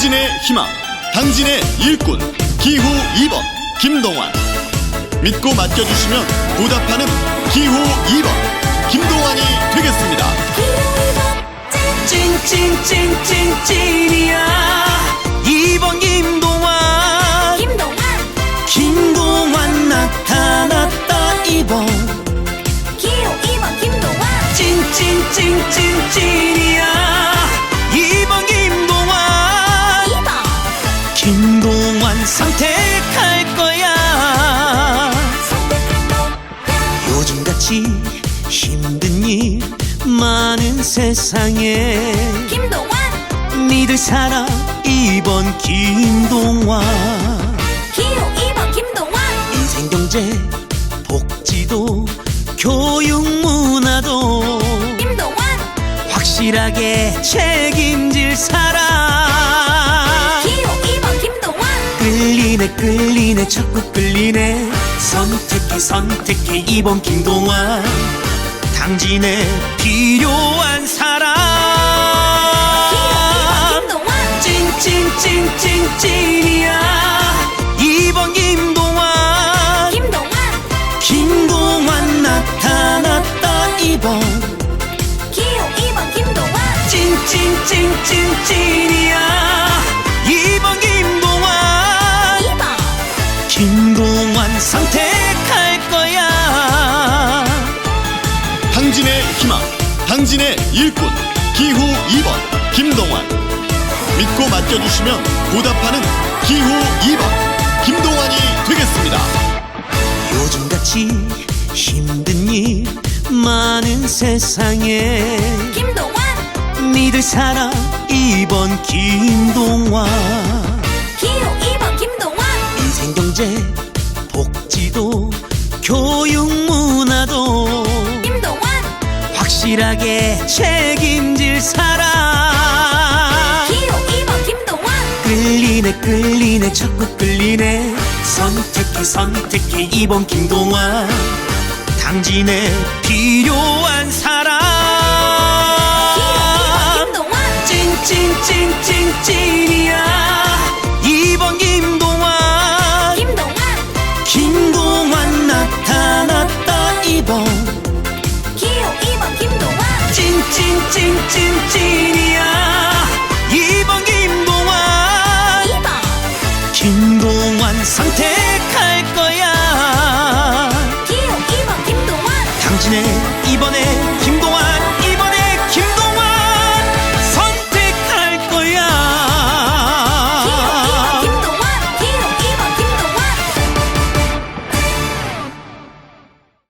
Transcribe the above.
당진의 희망, 당진의 일꾼, 기후 2번 김동완. 믿고 맡겨주시면 보답하는 기후 2번 김동완이 되겠습니다. 찐찐찐찐찐이야. 2번 김동완. 김동완. 김동완 나타났다 2번. 기호 2번 김동완. 찐찐찐찐찐이야 선택할 거야. 요즘같이 힘든 일 많은 세상에 김동완. 믿을 사람 2번 김동완. 기호 2번 김동완. 인생 경제 복지도 교육 문화도 김동완. 확실하게 책임질 사람. 기호 2번 김동완 끌리네 끌리네 자꾸 끌리네. 선택해 선택해 2번 김동완. 당진에 필요한 사람. 김동완. 찐찐찐찐찐이야. 2번 김동완. 김동완. 김동완 나타났다 2번. 기호 2번 김동완. 찐찐찐찐찐이야 희망, 당진의 일꾼, 기후 2번. 김동완. 믿고 맡겨주시면 보답하는 기후 2번. 김동완이 되겠습니다. 요즘같이 힘든 일 많은 세상에 김동완! 믿을 사람 2번 김동완 확실하게 책임질 사람. 기호 2번 김동완 끌리네 끌리네 자꾸 끌리네. 선택해 선택해 2번 김동완 당진에 필요한 사람. 김동완 찐찐찐찐찐이야 2번 기호 2번